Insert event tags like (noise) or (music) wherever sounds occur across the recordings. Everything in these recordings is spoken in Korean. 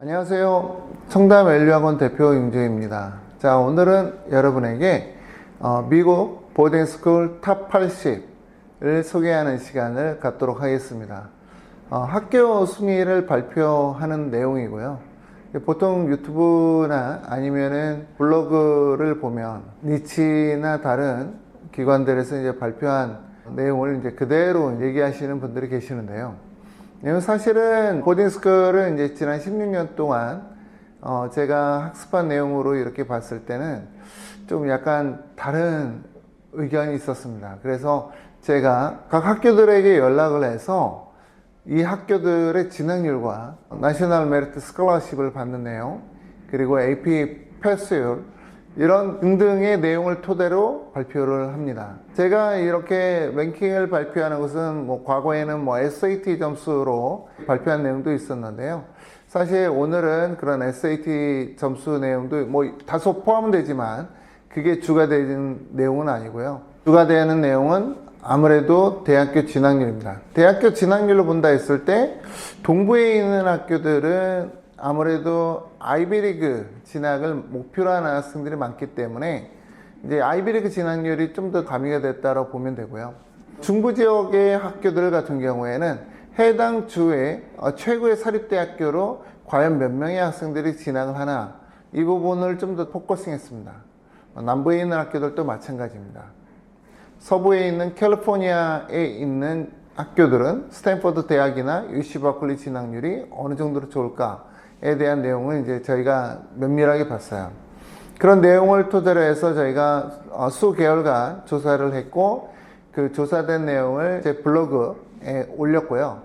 안녕하세요. 청담 엘리학원 대표 임재입니다. 자, 오늘은 여러분에게 어, 미국 보딩스쿨 탑 80을 소개하는 시간을 갖도록 하겠습니다. 어, 학교 순위를 발표하는 내용이고요. 보통 유튜브나 아니면은 블로그를 보면 니치나 다른 기관들에서 이제 발표한 내용을 이제 그대로 얘기하시는 분들이 계시는데요. 사실은 보딩스쿨을 이제 지난 16년 동안 어 제가 학습한 내용으로 이렇게 봤을 때는 좀 약간 다른 의견이 있었습니다. 그래서 제가 각 학교들에게 연락을 해서 이 학교들의 진학률과 나셔널 메리트 스콜러십을 받는 내용 그리고 AP 패스율 이런 등등의 내용을 토대로 발표를 합니다. 제가 이렇게 랭킹을 발표하는 것은 뭐 과거에는 뭐 SAT 점수로 발표한 내용도 있었는데요. 사실 오늘은 그런 SAT 점수 내용도 뭐 다소 포함되지만 그게 주가 되는 내용은 아니고요. 주가 되는 내용은 아무래도 대학교 진학률입니다. 대학교 진학률로 본다 했을 때 동부에 있는 학교들은 아무래도 아이비리그 진학을 목표로 하는 학생들이 많기 때문에 이제 아이비리그 진학률이 좀 더 가미가 됐다고 보면 되고요. 중부 지역의 학교들 같은 경우에는 해당 주의 어, 최고의 사립대학교로 과연 몇 명의 학생들이 진학을 하나 이 부분을 좀 더 포커싱했습니다. 어, 남부에 있는 학교들도 마찬가지입니다. 서부에 있는 캘리포니아에 있는 학교들은 스탠퍼드 대학이나 UC 버클리 진학률이 어느 정도로 좋을까에 대한 내용을 이제 저희가 면밀하게 봤어요. 그런 내용을 토대로 해서 저희가 어, 수개월간 조사를 했고 그 조사된 내용을 제 블로그에 올렸고요.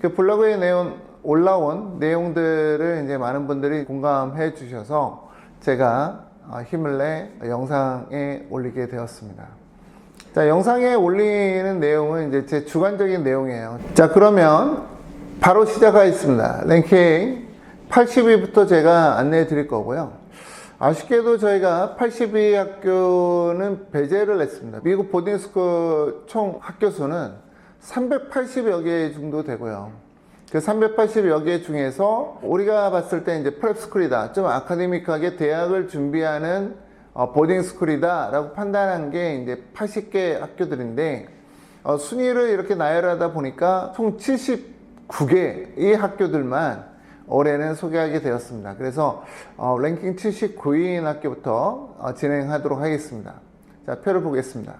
그 블로그에 내용 올라온 내용들을 이제 많은 분들이 공감해 주셔서 제가 어, 힘을 내 영상에 올리게 되었습니다. 자, 영상에 올리는 내용은 이제 제 주관적인 내용이에요. 자, 그러면 바로 시작하겠습니다. 랭킹 80위부터 제가 안내해 드릴 거고요. 아쉽게도 저희가 82 학교는 배제를 했습니다. 미국 보딩스쿨 총 학교 수는 380여 개 정도 되고요. 그 380여 개 중에서 우리가 봤을 때 이제 프랩스쿨이다. 좀 아카데믹하게 대학을 준비하는 어, 보딩스쿨이다 라고 판단한 게 이제 80개 학교들인데 어, 순위를 이렇게 나열하다 보니까 총 79개의 학교들만 올해는 소개하게 되었습니다. 그래서 어, 랭킹 79위인 학교부터 어, 진행하도록 하겠습니다. 자, 표를 보겠습니다.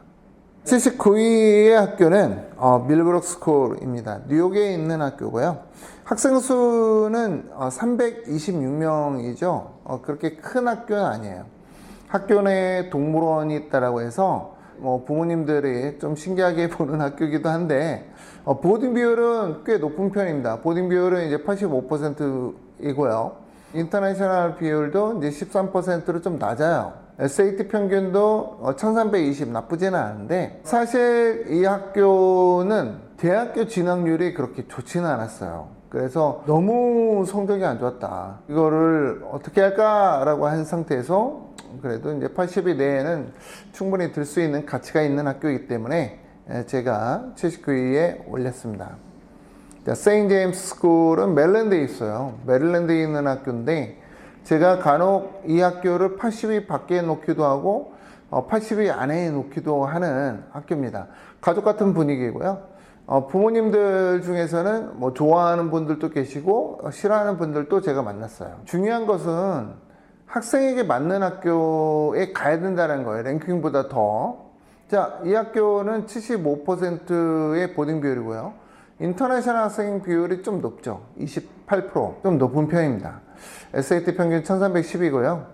79위의 학교는 어, 밀브록 스쿨입니다. 뉴욕에 있는 학교고요. 학생 수는 어, 326명이죠. 어, 그렇게 큰 학교는 아니에요. 학교 내에 동물원이 있다라고 해서 뭐 부모님들이 좀 신기하게 (laughs) 보는 학교이기도 한데 어, 보딩 비율은 꽤 높은 편입니다. 보딩 비율은 이제 85%이고요. 인터내셔널 비율도 이제 13%로 좀 낮아요. SAT 평균도 1320 나쁘지는 않은데 사실 이 학교는 대학교 진학률이 그렇게 좋지는 않았어요. 그래서 너무 성적이 안 좋았다. 이거를 어떻게 할까라고 한 상태에서 그래도 이제 80위 내에는 충분히 들 수 있는 가치가 있는 학교이기 때문에 제가 79위에 올렸습니다. 자, 세인 제임스 스쿨은 메릴랜드에 있어요. 메릴랜드에 있는 학교인데 제가 간혹 이 학교를 80위 밖에 놓기도 하고 어, 80위 안에 놓기도 하는 학교입니다. 가족 같은 분위기고요. 어, 부모님들 중에서는 뭐 좋아하는 분들도 계시고 어, 싫어하는 분들도 제가 만났어요. 중요한 것은 학생에게 맞는 학교에 가야 된다는 거예요. 랭킹보다 더. 자, 이 학교는 75%의 보딩 비율이고요. 인터내셔널 학생 비율이 좀 높죠. 28%. 좀 높은 편입니다. SAT 평균 1310이고요.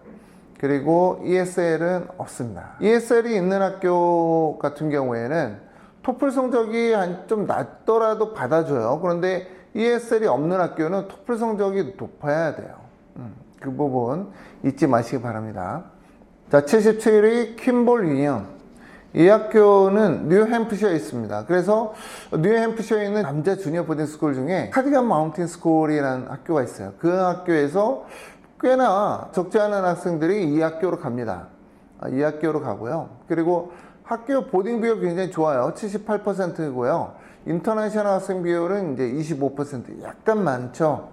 그리고 ESL은 없습니다. ESL이 있는 학교 같은 경우에는 토플 성적이 한 좀 낮더라도 받아줘요. 그런데 ESL이 없는 학교는 토플 성적이 높아야 돼요. 음, 그 부분 잊지 마시기 바랍니다. 자, 77위 킴볼 유니언. 이 학교는 뉴햄프셔에 있습니다. 그래서 뉴햄프셔에 있는 남자 주니어 보딩 스쿨 중에 카디건 마운틴 스쿨이라는 학교가 있어요. 그 학교에서 꽤나 적지 않은 학생들이 이 학교로 갑니다. 아, 이 학교로 가고요. 그리고 학교 보딩 비율 굉장히 좋아요. 78%고요. 인터내셔널 학생 비율은 이제 25% 약간 많죠.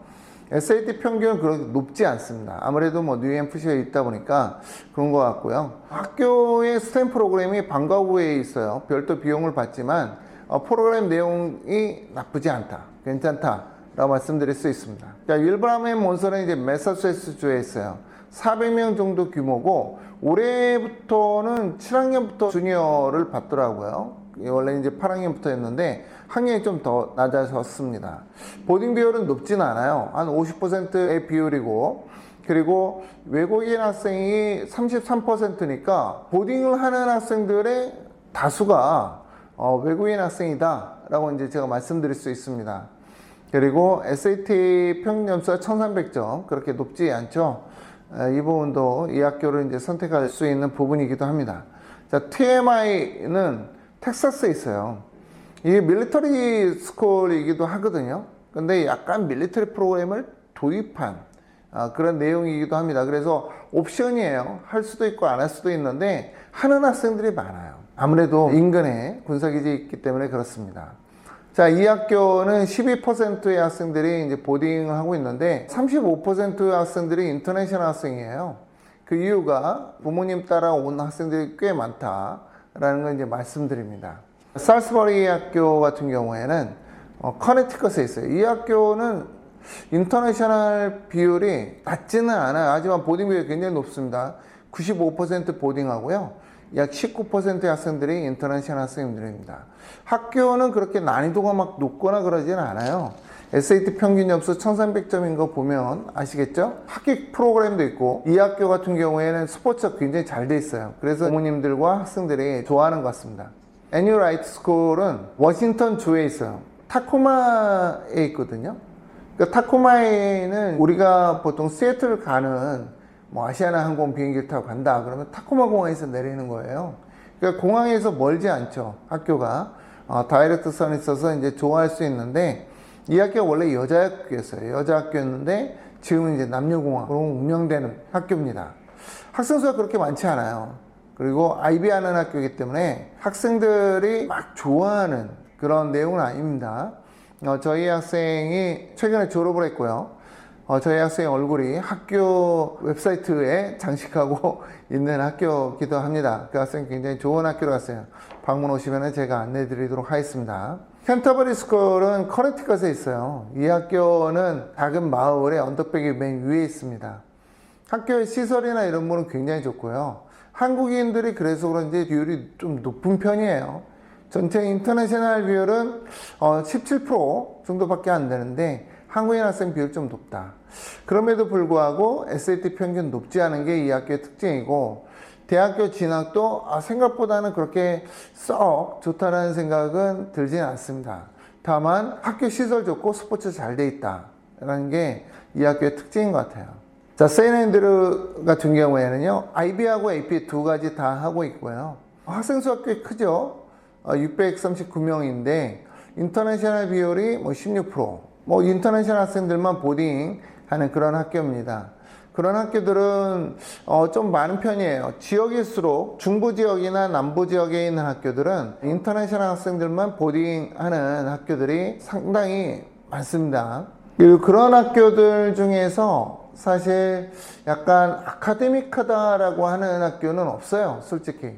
SAT 평균은 그렇게 높지 않습니다. 아무래도 뭐 뉴엠프시가 있다 보니까 그런 것 같고요. 학교의 스템 프로그램이 방과 후에 있어요. 별도 비용을 받지만 어, 프로그램 내용이 나쁘지 않다, 괜찮다 라고 말씀드릴 수 있습니다. 자, 윌브라멘 몬서는 이제 매사추세츠 주에 있어요. 400명 정도 규모고 올해부터는 7학년부터 주니어를 받더라고요. 원래 이제 8학년부터 했는데 학년이 좀 더 낮아졌습니다. 보딩 비율은 높진 않아요. 한 50%의 비율이고 그리고 외국인 학생이 33%니까 보딩을 하는 학생들의 다수가 어, 외국인 학생이다 라고 이제 제가 말씀드릴 수 있습니다. 그리고 SAT 평균 점수가 1300점 그렇게 높지 않죠. 에, 이 부분도 이 학교를 이제 선택할 수 있는 부분이기도 합니다. 자, TMI는 텍사스에 있어요. 이게 밀리터리 스쿨이기도 하거든요. 근데 약간 밀리터리 프로그램을 도입한 아, 그런 내용이기도 합니다. 그래서 옵션이에요. 할 수도 있고 안 할 수도 있는데 하는 학생들이 많아요. 아무래도 인근에 군사기지 있기 때문에 그렇습니다. 자, 이 학교는 12%의 학생들이 이제 보딩을 하고 있는데 35%의 학생들이 인터내셔널 학생이에요. 그 이유가 부모님 따라 온 학생들이 꽤 많다 라는 걸 이제 말씀드립니다. 살스버리 학교 같은 경우에는 어, 커네티컷에 있어요. 이 학교는 인터내셔널 비율이 낮지는 않아요. 하지만 보딩 비율이 굉장히 높습니다. 95% 보딩하고요. 약 19%의 학생들이 인터내셔널 학생들입니다. 학교는 그렇게 난이도가 막 높거나 그러지는 않아요. SAT 평균 점수 1300점인 거 보면 아시겠죠? 학기 프로그램도 있고 이 학교 같은 경우에는 스포츠가 굉장히 잘 돼 있어요. 그래서 부모님들과 학생들이 좋아하는 것 같습니다. 애뉴라이트 스쿨은 워싱턴 주에 있어요. 타코마에 있거든요. 그 타코마에는 우리가 보통 시애틀 가는 뭐 아시아나 항공 비행기 타고 간다 그러면 타코마 공항에서 내리는 거예요. 그러니까 공항에서 멀지 않죠. 학교가 어, 다이렉트 선이 있어서 이제 좋아할 수 있는데 이 학교가 원래 여자 학교였어요. 여자 학교였는데 지금은 이제 남녀공학으로 운영되는 학교입니다. 학생 수가 그렇게 많지 않아요. 그리고 아이비 하는 학교이기 때문에 학생들이 막 좋아하는 그런 내용은 아닙니다. 어, 저희 학생이 최근에 졸업을 했고요. 어, 저희 학생의 얼굴이 학교 웹사이트에 장식하고 (laughs) 있는 학교기도 합니다. 그 학생 굉장히 좋은 학교로 갔어요. 방문 오시면 제가 안내 드리도록 하겠습니다. 캔터버리 스쿨은 커네티컷에 있어요. 이 학교는 작은 마을의 언덕배기 맨 위에 있습니다. 학교의 시설이나 이런 거는 굉장히 좋고요. 한국인들이 그래서 그런지 비율이 좀 높은 편이에요. 전체 인터내셔널 비율은 어, 17% 정도밖에 안 되는데 한국인 학생 비율 좀 높다. 그럼에도 불구하고 SAT 평균 높지 않은 게 이 학교의 특징이고 대학교 진학도 아, 생각보다는 그렇게 썩 좋다는 생각은 들지는 않습니다. 다만 학교 시설 좋고 스포츠 잘 돼 있다라는 게 이 학교의 특징인 것 같아요. 자, 세인앤드루 같은 경우에는요, IB하고 AP 두 가지 다 하고 있고요. 학생 수가 꽤 크죠? 어, 639명인데, 인터내셔널 비율이 뭐 16%, 뭐 인터내셔널 학생들만 보딩 하는 그런 학교입니다. 그런 학교들은 어, 좀 많은 편이에요. 지역일수록 중부 지역이나 남부 지역에 있는 학교들은 인터내셔널 학생들만 보딩하는 학교들이 상당히 많습니다. 그리고 그런 학교들 중에서 사실 약간 아카데믹하다라고 하는 학교는 없어요, 솔직히.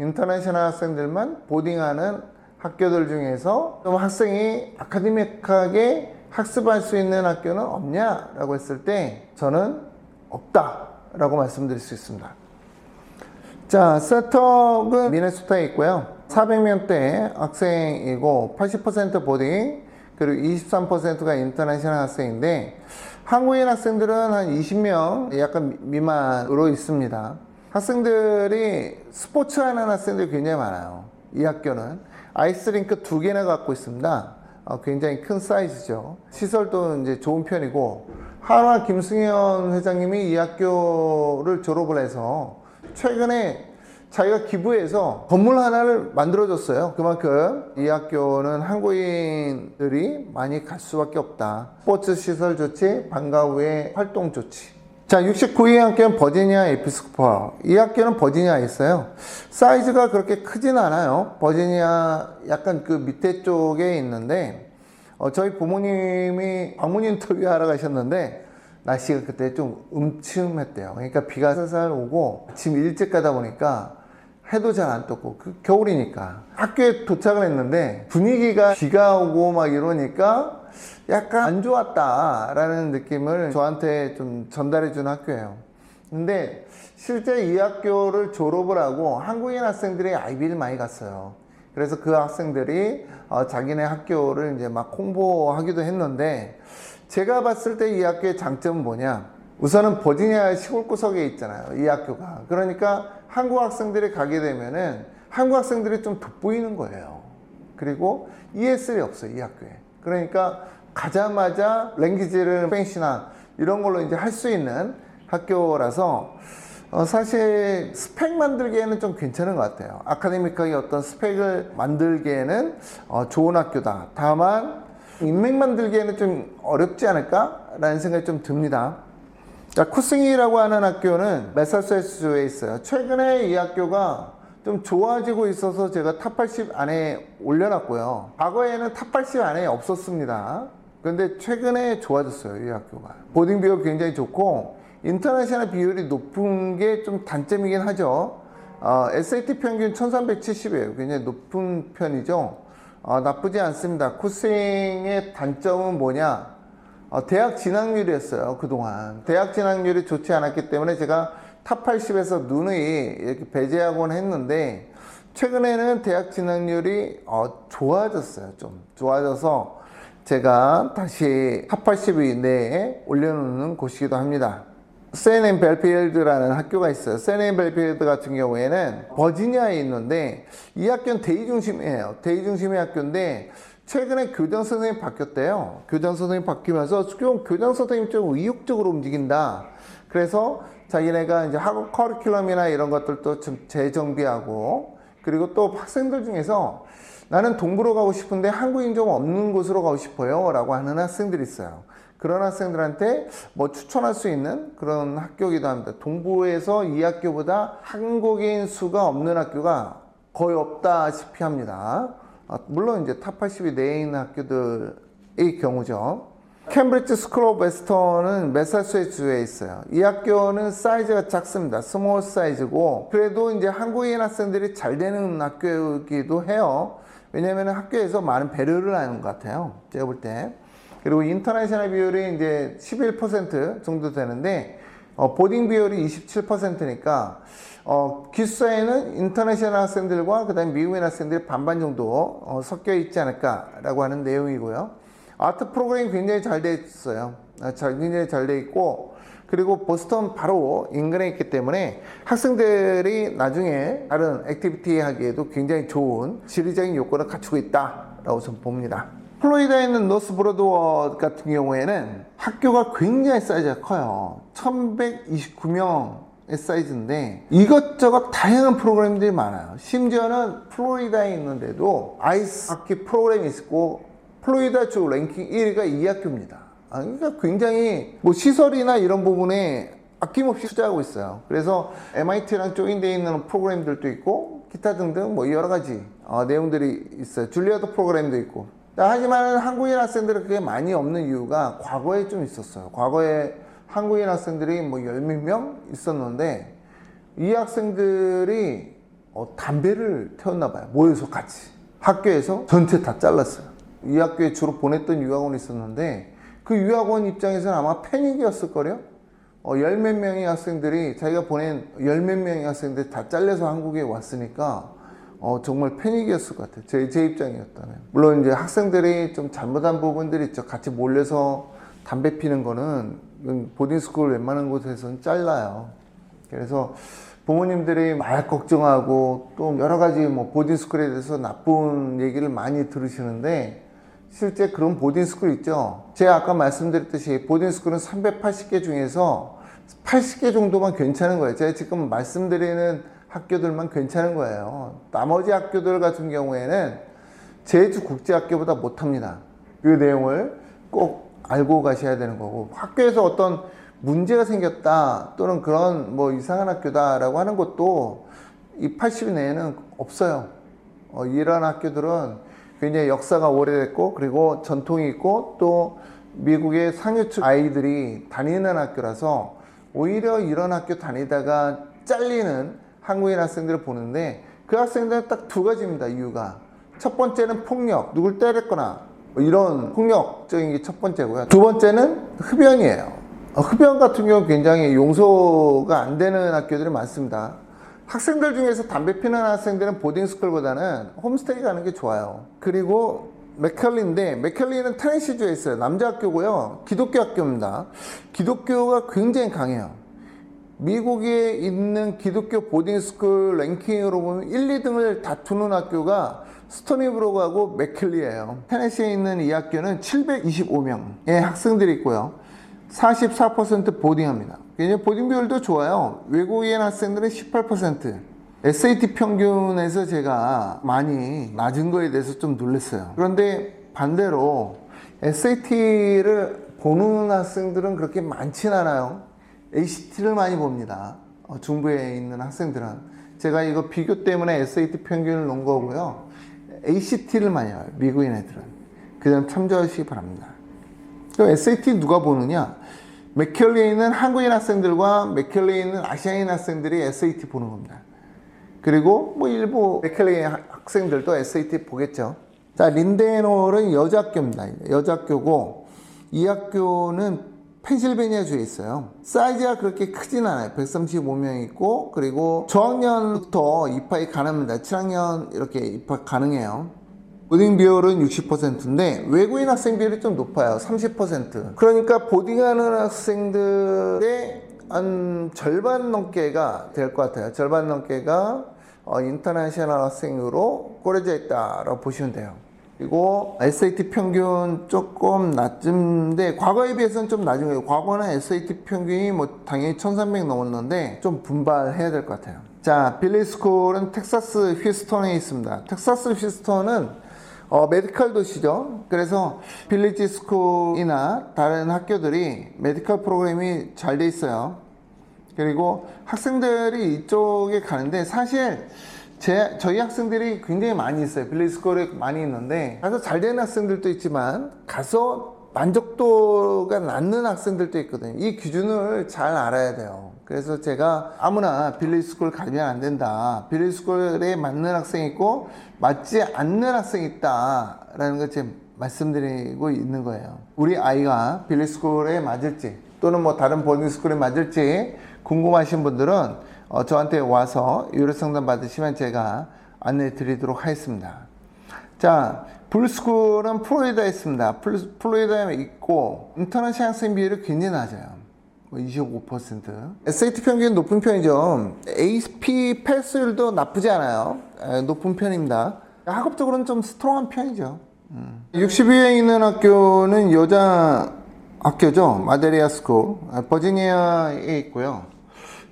인터내셔널 학생들만 보딩하는 학교들 중에서 좀 학생이 아카데믹하게 학습할 수 있는 학교는 없냐라고 했을 때 저는 없다라고 말씀드릴 수 있습니다. 자, 세턱은 미네소타에 있고요. 400명대 학생이고 80% 보딩 그리고 23%가 인터내셔널 학생인데 한국인 학생들은 한 20명 약간 미만으로 있습니다. 학생들이 스포츠 하는 학생들이 굉장히 많아요. 이 학교는 아이스링크 두 개나 갖고 있습니다. 어, 굉장히 큰 사이즈죠. 시설도 이제 좋은 편이고 한화 김승현 회장님이 이 학교를 졸업을 해서 최근에 자기가 기부해서 건물 하나를 만들어줬어요. 그만큼 이 학교는 한국인들이 많이 갈 수밖에 없다. 스포츠 시설 좋지, 방과 후에 활동 좋지. 자, 69위 학교는 버지니아 에피스코파. 이 학교는 버지니아에 있어요. 사이즈가 그렇게 크진 않아요. 버지니아 약간 그 밑에 쪽에 있는데, 어, 저희 부모님이 방문 인터뷰 하러 가셨는데 날씨가 그때 좀 음침했대요. 그러니까 비가 살살 오고 아침 일찍 가다 보니까 해도 잘 안 떴고 그 겨울이니까 학교에 도착을 했는데 분위기가 비가 오고 막 이러니까 약간 안 좋았다라는 느낌을 저한테 좀 전달해 준 학교예요. 근데 실제 이 학교를 졸업을 하고 한국인 학생들이 아이비를 많이 갔어요. 그래서 그 학생들이 어, 자기네 학교를 이제 막 홍보하기도 했는데 제가 봤을 때 이 학교의 장점은 뭐냐? 우선은 버지니아 시골 구석에 있잖아요. 이 학교가. 그러니까 한국 학생들이 가게 되면은 한국 학생들이 좀 돋보이는 거예요. 그리고 ESL이 없어요. 이 학교에. 그러니까 가자마자 랭귀지를 스페인시나 이런 걸로 이제 할 수 있는 학교라서 어, 사실 스펙 만들기에는 좀 괜찮은 것 같아요. 아카데미크하게 어떤 스펙을 만들기에는 어, 좋은 학교다. 다만 인맥 만들기에는 좀 어렵지 않을까라는 생각이 좀 듭니다. 자, 쿠싱이라고 하는 학교는 메사추세츠주에 있어요. 최근에 이 학교가 좀 좋아지고 있어서 제가 탑 80 안에 올려놨고요. 과거에는 탑 80 안에 없었습니다. 근데 최근에 좋아졌어요, 이 학교가. 보딩 비율 굉장히 좋고, 인터내셔널 비율이 높은 게 좀 단점이긴 하죠. 어, SAT 평균 1370이에요. 굉장히 높은 편이죠. 어, 나쁘지 않습니다. 쿠싱의 단점은 뭐냐? 어, 대학 진학률이었어요, 그동안. 대학 진학률이 좋지 않았기 때문에 제가 탑 80에서 누누이 이렇게 배제하곤 했는데, 최근에는 대학 진학률이 어, 좋아졌어요, 좀. 좋아져서 제가 다시 탑 80위 내에 올려놓는 곳이기도 합니다. 세넨 벨필드라는 학교가 있어요. 세넨 벨필드 같은 경우에는 버지니아에 있는데 이 학교는 대의 중심이에요. 대의 중심의 학교인데 최근에 교장 선생님 바뀌었대요. 교장 선생님 바뀌면서 좀 교장 선생님 좀 의욕적으로 움직인다. 그래서 자기네가 이제 학업 커리큘럼이나 이런 것들도 좀 재정비하고 그리고 또 학생들 중에서 나는 동부로 가고 싶은데 한국인 좀 없는 곳으로 가고 싶어요. 라고 하는 학생들이 있어요. 그런 학생들한테 뭐 추천할 수 있는 그런 학교이기도 합니다. 동부에서 이 학교보다 한국인 수가 없는 학교가 거의 없다시피 합니다. 아, 물론 이제 탑 80이 내에 있는 학교들의 경우죠. 캠브리지 스쿨 오브 웨스턴은 메사추세츠주에 있어요. 이 학교는 사이즈가 작습니다. 스몰 사이즈고 그래도 이제 한국인 학생들이 잘 되는 학교이기도 해요. 왜냐하면 학교에서 많은 배려를 하는 것 같아요. 제가 볼 때. 그리고 인터내셔널 비율이 이제 11% 정도 되는데 어, 보딩 비율이 27%니까 어, 기숙사에는 인터내셔널 학생들과 그다음에 미국인 학생들이 반반 정도 어, 섞여 있지 않을까라고 하는 내용이고요. 아트 프로그램이 굉장히 잘 돼 있어요. 아, 잘, 굉장히 잘 돼 있고 그리고 보스턴 바로 인근에 있기 때문에 학생들이 나중에 다른 액티비티 하기에도 굉장히 좋은 지리적인 요건을 갖추고 있다라고 저는 봅니다. 플로리다에 있는 노스 브로드워 같은 경우에는 학교가 굉장히 사이즈가 커요. 1129명의 사이즈인데 이것저것 다양한 프로그램들이 많아요. 심지어는 플로리다에 있는데도 아이스 하키 프로그램이 있고 플로리다 주 랭킹 1위가 이 학교입니다. 아, 그러니까 굉장히 뭐 시설이나 이런 부분에 아낌없이 투자하고 있어요. 그래서 MIT랑 조인되어 있는 프로그램들도 있고 기타 등등 뭐 여러 가지 어, 내용들이 있어요. 줄리아드 프로그램도 있고 하지만 한국인 학생들은 그게 많이 없는 이유가 과거에 좀 있었어요. 과거에 한국인 학생들이 뭐 열몇 명 있었는데 이 학생들이 어, 담배를 태웠나 봐요. 모여서 같이. 학교에서 전체 다 잘랐어요. 이 학교에 주로 보냈던 유학원이 있었는데 그 유학원 입장에서는 아마 패닉이었을 거요. 어, 열 몇 명의 학생들이 자기가 보낸 열 몇 명의 학생들이 다 잘려서 한국에 왔으니까 어, 정말 패닉이었을 것 같아요. 제, 제 입장이었다면. 물론 이제 학생들이 좀 잘못한 부분들이 있죠. 같이 몰려서 담배 피는 거는 보딩스쿨 웬만한 곳에서는 잘라요. 그래서 부모님들이 말 걱정하고 또 여러 가지 뭐 보딩스쿨에 대해서 나쁜 얘기를 많이 들으시는데 실제 그런 보딩스쿨 있죠. 제가 아까 말씀드렸듯이 보딩스쿨은 380개 중에서 80개 정도만 괜찮은 거예요. 제가 지금 말씀드리는 학교들만 괜찮은 거예요. 나머지 학교들 같은 경우에는 제주 국제학교보다 못합니다. 그 내용을 꼭 알고 가셔야 되는 거고 학교에서 어떤 문제가 생겼다 또는 그런 뭐 이상한 학교다라고 하는 것도 이 80 내에는 없어요. 어, 이런 학교들은 굉장히 역사가 오래됐고 그리고 전통이 있고 또 미국의 상류층 아이들이 다니는 학교라서 오히려 이런 학교 다니다가 잘리는 한국인 학생들을 보는데 그 학생들은 딱 두 가지입니다 이유가 첫 번째는 폭력 누굴 때렸거나 뭐 이런 폭력적인 게 첫 번째고요 두 번째는 흡연이에요 어, 흡연 같은 경우 굉장히 용서가 안 되는 학교들이 많습니다 학생들 중에서 담배 피는 학생들은 보딩스쿨보다는 홈스테이 가는 게 좋아요. 그리고 맥켈리인데 맥켈리는 테네시주에 있어요. 남자 학교고요. 기독교 학교입니다. 기독교가 굉장히 강해요. 미국에 있는 기독교 보딩스쿨 랭킹으로 보면 1, 2등을 다투는 학교가 스토니브로그하고 맥켈리예요. 테네시에 있는 이 학교는 725명의 학생들이 있고요. 44% 보딩합니다. 굉장히 보딩 비율도 좋아요. 외국인 학생들은 18%. SAT 평균에서 제가 많이 낮은 거에 대해서 좀 놀랐어요. 그런데 반대로 SAT를 보는 학생들은 그렇게 많진 않아요. ACT를 많이 봅니다. 어, 중부에 있는 학생들은. 제가 이거 비교 때문에 SAT 평균을 놓은 거고요. ACT를 많이 해요. 미국인 애들은. 그점 참조하시기 바랍니다. 그럼 SAT 누가 보느냐? 맥켈리에 있는 한국인 학생들과 맥켈리에 있는 아시아인 학생들이 SAT 보는 겁니다. 그리고 뭐 일부 맥켈리 학생들도 SAT 보겠죠. 자, 린데놀은 여자 학교입니다. 여자 학교고 이 학교는 펜실베니아 주에 있어요. 사이즈가 그렇게 크진 않아요. 135명 있고 그리고 저학년부터 입학이 가능합니다. 7학년 이렇게 입학 가능해요. 보딩 비율은 60%인데 외국인 학생 비율이 좀 높아요. 30%. 그러니까 보딩하는 학생들의 한 절반 넘게가 될 것 같아요. 절반 넘게가 어, 인터내셔널 학생으로 꾸려져 있다라고 보시면 돼요. 그리고 SAT 평균 조금 낮은데 과거에 비해서는 좀 낮은 거예요. 과거는 SAT 평균이 뭐 당연히 1300 넘었는데 좀 분발해야 될 것 같아요. 자, 빌리스쿨은 텍사스 휘스턴에 있습니다. 텍사스 휘스턴은 어, 메디컬 도시죠. 그래서 빌리지 스쿨이나 다른 학교들이 메디컬 프로그램이 잘 돼 있어요. 그리고 학생들이 이쪽에 가는데 사실 제, 저희 학생들이 굉장히 많이 있어요. 빌리지 스쿨에 많이 있는데 가서 잘 되는 학생들도 있지만 가서 만족도가 낮는 학생들도 있거든요. 이 기준을 잘 알아야 돼요. 그래서 제가 아무나 빌리 스쿨 가면 안 된다. 빌리 스쿨에 맞는 학생이 있고 맞지 않는 학생이 있다라는 걸 제가 말씀드리고 있는 거예요. 우리 아이가 빌리 스쿨에 맞을지 또는 뭐 다른 보딩 스쿨에 맞을지 궁금하신 분들은 어, 저한테 와서 유료 상담 받으시면 제가 안내 드리도록 하겠습니다. 자, 불스쿨은 플로리다에 있습니다. 플- 플로리다에 있고 인터내셔널 학생 비율이 굉장히 낮아요. 뭐25%. SAT 평균 높은 편이죠. AP 패스율도 나쁘지 않아요. 에, 높은 편입니다. 학업적으로는 좀 스트롱한 편이죠. 음. 60위에 있는 학교는 여자 학교죠. 마데리아 스쿨. 아, 버지니아에 있고요.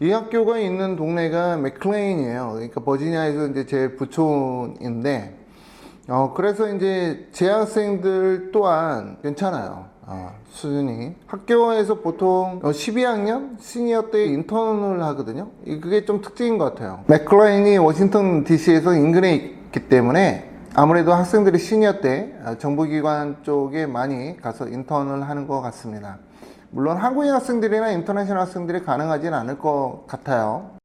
이 학교가 있는 동네가 맥클레인이에요. 그러니까 버지니아에서 이제 제일 부촌인데, 어, 그래서 이제 재학생들 또한 괜찮아요. 어, 수준이. 학교에서 보통 12학년 시니어 때 인턴을 하거든요. 이- 그게 좀 특징인 것 같아요. 맥클레인이 워싱턴 DC에서 인근에 있기 때문에 아무래도 학생들이 시니어 때 어, 정부기관 쪽에 많이 가서 인턴을 하는 것 같습니다. 물론 한국인 학생들이나 인터내셔널 학생들이 가능하진 않을 것 같아요.